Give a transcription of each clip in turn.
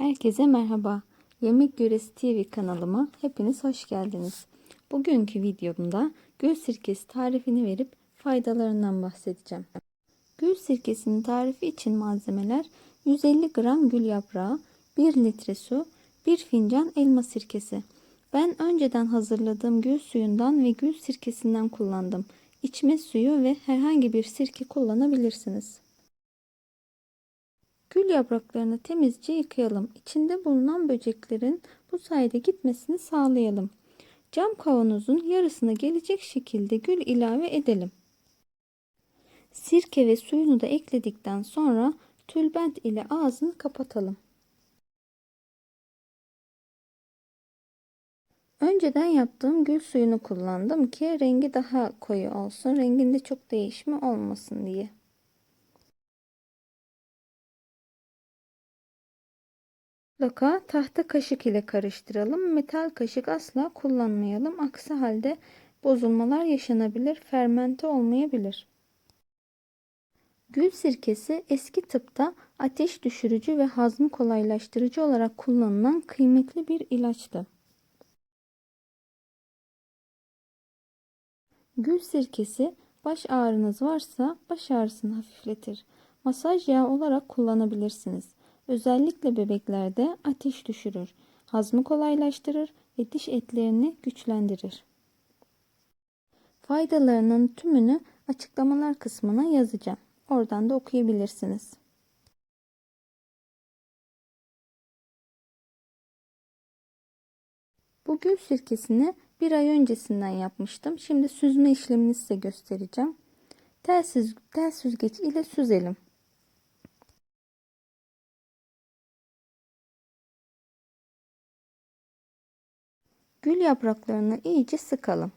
Herkese merhaba. Yemek Yöresi TV kanalıma hepiniz hoş geldiniz. Bugünkü videomda gül sirkesi tarifini verip faydalarından bahsedeceğim. Gül sirkesinin tarifi için malzemeler 150 gram gül yaprağı, 1 litre su, 1 fincan elma sirkesi. Ben önceden hazırladığım gül suyundan ve gül sirkesinden kullandım. İçme suyu ve herhangi bir sirke kullanabilirsiniz. Gül yapraklarını temizce yıkayalım. İçinde bulunan böceklerin bu sayede gitmesini sağlayalım. Cam kavanozun yarısına gelecek şekilde gül ilave edelim. Sirke ve suyunu da ekledikten sonra tülbent ile ağzını kapatalım. Önceden yaptığım gül suyunu kullandım ki rengi daha koyu olsun. Renginde çok değişme olmasın diye. Mutlaka tahta kaşık ile karıştıralım. Metal kaşık asla kullanmayalım. Aksi halde bozulmalar yaşanabilir, fermente olmayabilir. Gül sirkesi eski tıpta ateş düşürücü ve hazmı kolaylaştırıcı olarak kullanılan kıymetli bir ilaçtı. Gül sirkesi baş ağrınız varsa baş ağrısını hafifletir. Masaj yağı olarak kullanabilirsiniz. Özellikle bebeklerde ateş düşürür, hazmı kolaylaştırır ve diş etlerini güçlendirir. Faydalarının tümünü açıklamalar kısmına yazacağım. Oradan da okuyabilirsiniz. Bu gül sirkesini bir ay öncesinden yapmıştım. Şimdi süzme işlemini size göstereceğim. Tel, süz, tel süzgeç ile süzelim. Gül yapraklarını iyice sıkalım.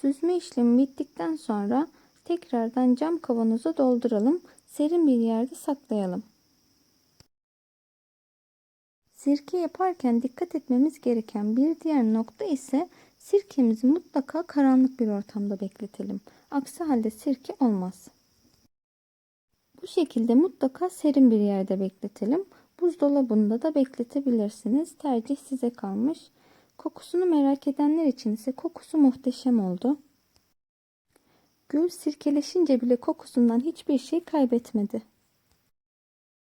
Süzme işlemi bittikten sonra tekrardan cam kavanoza dolduralım. Serin bir yerde saklayalım. Sirke yaparken dikkat etmemiz gereken bir diğer nokta ise sirkemizi mutlaka karanlık bir ortamda bekletelim. Aksi halde sirke olmaz. Bu şekilde mutlaka serin bir yerde bekletelim. Buzdolabında da bekletebilirsiniz. Tercih size kalmış. Kokusunu merak edenler için ise kokusu muhteşem oldu. Gül sirkeleşince bile kokusundan hiçbir şey kaybetmedi.